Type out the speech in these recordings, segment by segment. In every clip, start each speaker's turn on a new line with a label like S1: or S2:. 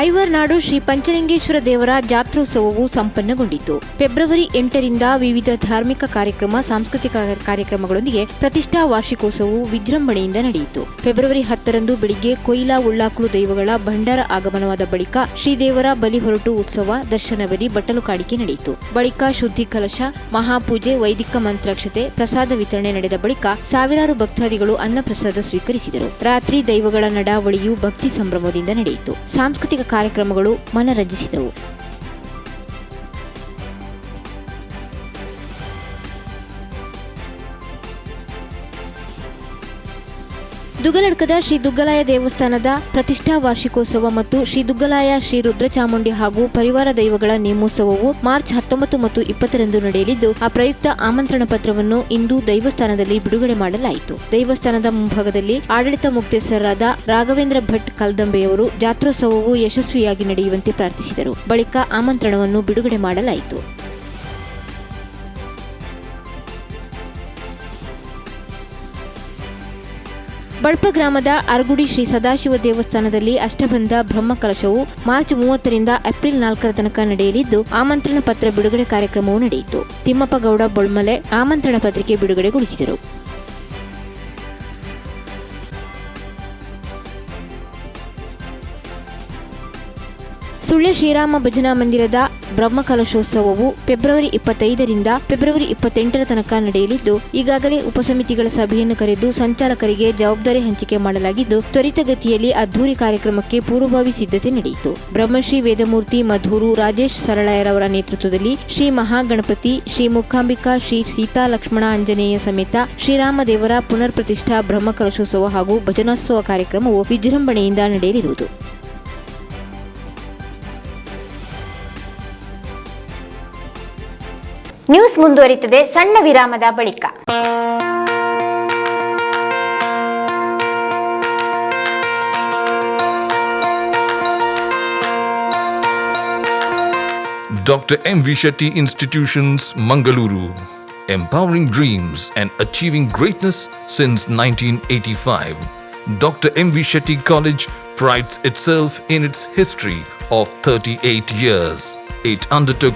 S1: ಐವರ್ನಾಡು ಶ್ರೀ ಪಂಚಲಿಂಗೇಶ್ವರ ದೇವರ ಜಾತ್ರೋತ್ಸವವು ಸಂಪನ್ನಗೊಂಡಿತು. ಫೆಬ್ರವರಿ ಎಂಟರಿಂದ ವಿವಿಧ ಧಾರ್ಮಿಕ ಕಾರ್ಯಕ್ರಮ, ಸಾಂಸ್ಕೃತಿಕ ಕಾರ್ಯಕ್ರಮಗಳೊಂದಿಗೆ ಪ್ರತಿಷ್ಠಾ ವಾರ್ಷಿಕೋತ್ಸವವು ವಿಜೃಂಭಣೆಯಿಂದ ನಡೆಯಿತು. ಫೆಬ್ರವರಿ ಹತ್ತರಂದು ಬೆಳಿಗ್ಗೆ ಕೊಯ್ಲಾ ಉಳ್ಳಾಕುಳು ದೈವಗಳ ಭಂಡಾರ ಆಗಮನವಾದ ಬಳಿಕ ಶ್ರೀದೇವರ ಬಲಿ ಹೊರಟು ಉತ್ಸವ ದರ್ಶನ ಬಲಿ ಬಟ್ಟಲು ಕಾಡಿಕೆ ನಡೆಯಿತು. ಬಳಿಕ ಶುದ್ಧಿ ಕಲಶ, ಮಹಾಪೂಜೆ, ವೈದಿಕ ಮಂತ್ರಾಕ್ಷತೆ, ಪ್ರಸಾದ ವಿತರಣೆ ನಡೆದ ಬಳಿಕ ಸಾವಿರಾರು ಭಕ್ತಾದಿಗಳು ಅನ್ನಪ್ರಸಾದ ಸ್ವೀಕರಿಸಿದರು. ರಾತ್ರಿ ದೈವಗಳ ನಡಾವಳಿಯು ಭಕ್ತಿ ಸಂಭ್ರಮದಿಂದ ನಡೆಯಿತು. ಸಾಂಸ್ಕೃತಿಕ ಕಾರ್ಯಕ್ರಮಗಳು ಮನರಂಜಿಸಿದವು. ದುಗಲಡ್ಕದ ಶ್ರೀ ದುಗ್ಗಲಾಯ ದೇವಸ್ಥಾನದ ಪ್ರತಿಷ್ಠಾ ವಾರ್ಷಿಕೋತ್ಸವ ಮತ್ತು ಶ್ರೀ ದುಗ್ಗಲಾಯ ಶ್ರೀ ರುದ್ರಚಾಮುಂಡಿ ಹಾಗೂ ಪರಿವಾರ ದೈವಗಳ ನೇಮೋತ್ಸವವು ಮಾರ್ಚ್ ಹತ್ತೊಂಬತ್ತು ಮತ್ತು ಇಪ್ಪತ್ತರಂದು ನಡೆಯಲಿದ್ದು, ಆ ಪ್ರಯುಕ್ತ ಆಮಂತ್ರಣ ಪತ್ರವನ್ನು ಇಂದು ದೈವಸ್ಥಾನದಲ್ಲಿ ಬಿಡುಗಡೆ ಮಾಡಲಾಯಿತು. ದೈವಸ್ಥಾನದ ಮುಂಭಾಗದಲ್ಲಿ ಆಡಳಿತ ಮುಕ್ತೇಸರಾದ ರಾಘವೇಂದ್ರ ಭಟ್ ಕಲ್ದಂಬೆಯವರು ಜಾತ್ರೋತ್ಸವವು ಯಶಸ್ವಿಯಾಗಿ ನಡೆಯುವಂತೆ ಪ್ರಾರ್ಥಿಸಿದರು. ಬಳಿಕ ಆಮಂತ್ರಣವನ್ನು ಬಿಡುಗಡೆ ಮಾಡಲಾಯಿತು. ಬಳ್ಪ ಗ್ರಾಮದ ಅರಗುಡಿ ಶ್ರೀ ಸದಾಶಿವ ದೇವಸ್ಥಾನದಲ್ಲಿ ಅಷ್ಟಬಂಧ ಬ್ರಹ್ಮಕಲಶವು ಮಾರ್ಚ್ ಮೂವತ್ತರಿಂದ ಏಪ್ರಿಲ್ ನಾಲ್ಕರ ತನಕ ನಡೆಯಲಿದ್ದು, ಆಮಂತ್ರಣ ಪತ್ರ ಬಿಡುಗಡೆ ಕಾರ್ಯಕ್ರಮವು ನಡೆಯಿತು. ತಿಮ್ಮಪ್ಪಗೌಡ ಬೊಳ್ಮಲೆ ಆಮಂತ್ರಣ ಪತ್ರಿಕೆ ಬಿಡುಗಡೆಗೊಳಿಸಿದರು. ಸುಳ್ಯ ಶ್ರೀರಾಮ ಭಜನಾ ಮಂದಿರದ ಬ್ರಹ್ಮಕಲಶೋತ್ಸವವು ಫೆಬ್ರವರಿ ಇಪ್ಪತ್ತೈದರಿಂದ ಫೆಬ್ರವರಿ ಇಪ್ಪತ್ತೆಂಟರ ತನಕ ನಡೆಯಲಿದ್ದು, ಈಗಾಗಲೇ ಉಪಸಮಿತಿಗಳ ಸಭೆಯನ್ನು ಕರೆದು ಸಂಚಾಲಕರಿಗೆ ಜವಾಬ್ದಾರಿ ಹಂಚಿಕೆ ಮಾಡಲಾಗಿದ್ದು, ತ್ವರಿತಗತಿಯಲ್ಲಿ ಅದ್ದೂರಿ ಕಾರ್ಯಕ್ರಮಕ್ಕೆ ಪೂರ್ವಭಾವಿ ಸಿದ್ಧತೆ ನಡೆಯಿತು. ಬ್ರಹ್ಮಶ್ರೀ ವೇದಮೂರ್ತಿ ಮಧೂರು ರಾಜೇಶ್ ಸರಳಾಯರವರ ನೇತೃತ್ವದಲ್ಲಿ ಶ್ರೀ ಮಹಾಗಣಪತಿ, ಶ್ರೀ ಮುಖಾಂಬಿಕಾ ಶ್ರೀ ಸೀತಾ ಲಕ್ಷ್ಮಣ ಆಂಜನೇಯ ಸಮೇತ ಶ್ರೀರಾಮದೇವರ ಪುನರ್ ಪ್ರತಿಷ್ಠಾ ಬ್ರಹ್ಮಕಲಶೋತ್ಸವ ಹಾಗೂ ಭಜನೋತ್ಸವ ಕಾರ್ಯಕ್ರಮವು ವಿಜೃಂಭಣೆಯಿಂದ ನಡೆಯಲಿರುವುದು.
S2: ನ್ಯೂಸ್ ಮುಂದುವರಿತದೆ ಸಣ್ಣ ವಿರಾಮದ ಬಳಿಕ
S3: Dr. M. V. Shetty Institutions, Mangaluru. Empowering dreams and achieving greatness since 1985. Dr. M. V. Shetty College prides itself in its history of 38 years. It undertook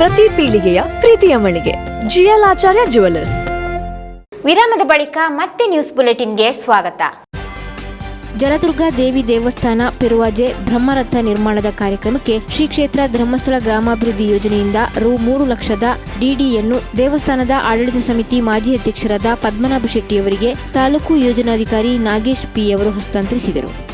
S4: ಪ್ರತಿ ಪೀಳಿಗೆಯ ಪ್ರೀತಿಯ ಮಳಿಗೆ. ಜಿಎಲ್ ಆಚಾರ್ಯ ಜುವೆಲ್ಲರ್ಸ್
S2: ವಿರಾಮದ ಬಳಿಕ ಮತ್ತೆ ನ್ಯೂಸ್ ಬುಲೆಟಿನ್ಗೆ ಸ್ವಾಗತ.
S1: ಜಲದುರ್ಗ ದೇವಿ ದೇವಸ್ಥಾನ ಪೆರುವಾಜೆ ಬ್ರಹ್ಮರಥ ನಿರ್ಮಾಣದ ಕಾರ್ಯಕ್ರಮಕ್ಕೆ ಶ್ರೀ ಕ್ಷೇತ್ರ ಧರ್ಮಸ್ಥಳ ಗ್ರಾಮಾಭಿವೃದ್ಧಿ ಯೋಜನೆಯಿಂದ ರು ಮೂರು ಲಕ್ಷದ ಡಿಡಿಯನ್ನು ದೇವಸ್ಥಾನದ ಆಡಳಿತ ಸಮಿತಿ ಮಾಜಿ ಅಧ್ಯಕ್ಷರಾದ ಪದ್ಮನಾಭ ಶೆಟ್ಟಿಯವರಿಗೆ ತಾಲೂಕು ಯೋಜನಾಧಿಕಾರಿ ನಾಗೇಶ್ ಪಿ ಅವರು ಹಸ್ತಾಂತರಿಸಿದರು.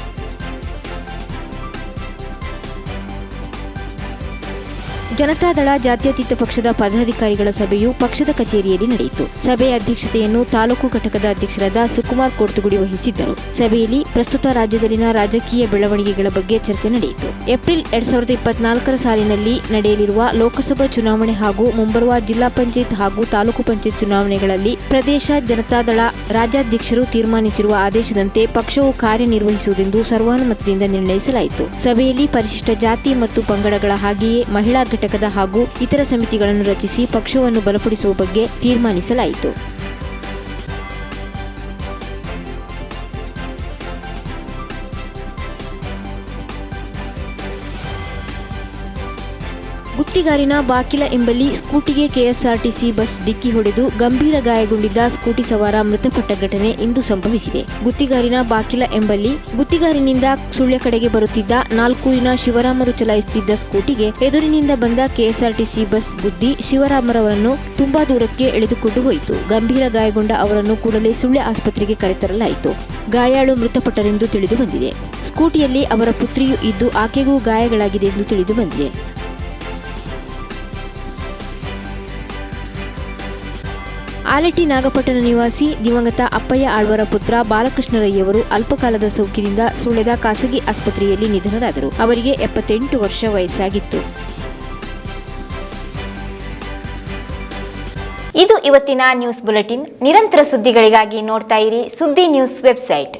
S1: ಜನತಾದಳ ಜಾತ್ಯತೀತ ಪಕ್ಷದ ಪದಾಧಿಕಾರಿಗಳ ಸಭೆಯು ಪಕ್ಷದ ಕಚೇರಿಯಲ್ಲಿ ನಡೆಯಿತು. ಸಭೆಯ ಅಧ್ಯಕ್ಷತೆಯನ್ನು ತಾಲೂಕು ಘಟಕದ ಅಧ್ಯಕ್ಷರಾದ ಸುಕುಮಾರ್ ಕೋರ್ತುಗುಡಿ ವಹಿಸಿದ್ದರು. ಸಭೆಯಲ್ಲಿ ಪ್ರಸ್ತುತ ರಾಜ್ಯದಲ್ಲಿನ ರಾಜಕೀಯ ಬೆಳವಣಿಗೆಗಳ ಬಗ್ಗೆ ಚರ್ಚೆ ನಡೆಯಿತು. ಏಪ್ರಿಲ್ ಎರಡ್ ಸಾವಿರದ ಇಪ್ಪತ್ನಾಲ್ಕರ ಸಾಲಿನಲ್ಲಿ ನಡೆಯಲಿರುವ ಲೋಕಸಭಾ ಚುನಾವಣೆ ಹಾಗೂ ಮುಂಬರುವ ಜಿಲ್ಲಾ ಪಂಚಾಯತ್ ಹಾಗೂ ತಾಲೂಕು ಪಂಚಾಯತ್ ಚುನಾವಣೆಗಳಲ್ಲಿ ಪ್ರದೇಶ ಜನತಾದಳ ರಾಜ್ಯಾಧ್ಯಕ್ಷರು ತೀರ್ಮಾನಿಸಿರುವ ಆದೇಶದಂತೆ ಪಕ್ಷವು ಕಾರ್ಯನಿರ್ವಹಿಸುವುದೆಂದು ಸರ್ವಾನುಮತದಿಂದ ನಿರ್ಣಯಿಸಲಾಯಿತು. ಸಭೆಯಲ್ಲಿ ಪರಿಶಿಷ್ಟ ಜಾತಿ ಮತ್ತು ಪಂಗಡಗಳ ಹಾಗೆಯೇ ಮಹಿಳಾ ಘಟಕದ ಹಾಗೂ ಇತರ ಸಮಿತಿಗಳನ್ನು ರಚಿಸಿ ಪಕ್ಷವನ್ನು ಬಲಪಡಿಸುವ ಬಗ್ಗೆ ತೀರ್ಮಾನಿಸಲಾಯಿತು. ಗುತ್ತಿಗಾರಿನ ಬಾಕಿಲ ಎಂಬಲ್ಲಿ ಸ್ಕೂಟಿಗೆ ಕೆಎಸ್ಆರ್ಟಿಸಿ ಬಸ್ ಡಿಕ್ಕಿ ಹೊಡೆದು ಗಂಭೀರ ಗಾಯಗೊಂಡಿದ್ದ ಸ್ಕೂಟಿ ಸವಾರ ಮೃತಪಟ್ಟ ಘಟನೆ ಇಂದು ಸಂಭವಿಸಿದೆ. ಗುತ್ತಿಗಾರಿನ ಬಾಕಿಲ ಎಂಬಲ್ಲಿ ಗುತ್ತಿಗಾರಿನಿಂದ ಸುಳ್ಯ ಕಡೆಗೆ ಬರುತ್ತಿದ್ದ ನಾಲ್ಕೂರಿನ ಶಿವರಾಮರು ಚಲಾಯಿಸುತ್ತಿದ್ದ ಸ್ಕೂಟಿಗೆ ಎದುರಿನಿಂದ ಬಂದ ಕೆಎಸ್ಆರ್ಟಿಸಿ ಬಸ್ ಗುದ್ದಿ ಶಿವರಾಮರವರನ್ನು ತುಂಬಾ ದೂರಕ್ಕೆ ಎಳೆದುಕೊಂಡು ಹೋಯಿತು. ಗಂಭೀರ ಗಾಯಗೊಂಡ ಅವರನ್ನು ಕೂಡಲೇ ಸುಳ್ಯ ಆಸ್ಪತ್ರೆಗೆ ಕರೆತರಲಾಯಿತು. ಗಾಯಾಳು ಮೃತಪಟ್ಟರೆಂದು ತಿಳಿದು ಬಂದಿದೆ. ಸ್ಕೂಟಿಯಲ್ಲಿ ಅವರ ಪುತ್ರಿಯೂ ಇದ್ದು ಆಕೆಗೂ ಗಾಯಗಳಾಗಿದೆ ಎಂದು ತಿಳಿದು ಬಂದಿದೆ. ಆಲೆಟಿ ನಾಗಪಟ್ಟಣ ನಿವಾಸಿ ದಿವಂಗತ ಅಪ್ಪಯ್ಯ ಆಳ್ವರ ಪುತ್ರ ಬಾಲಕೃಷ್ಣರಯ್ಯವರು ಅಲ್ಪಕಾಲದ ಸೋಂಕಿನಿಂದ ಸುಳೆದ ಖಾಸಗಿ ಆಸ್ಪತ್ರೆಯಲ್ಲಿ ನಿಧನರಾದರು. ಅವರಿಗೆ ಎಪ್ಪತ್ತೆಂಟು ವರ್ಷ ವಯಸ್ಸಾಗಿತ್ತು.
S2: ಇದು ಇವತ್ತಿನ ನ್ಯೂಸ್ ಬುಲೆಟಿನ್. ನಿರಂತರ ಸುದ್ದಿಗಳಿಗಾಗಿ ನೋಡ್ತಾ ಇರಿ ಸುದ್ದಿ ನ್ಯೂಸ್ ವೆಬ್ಸೈಟ್.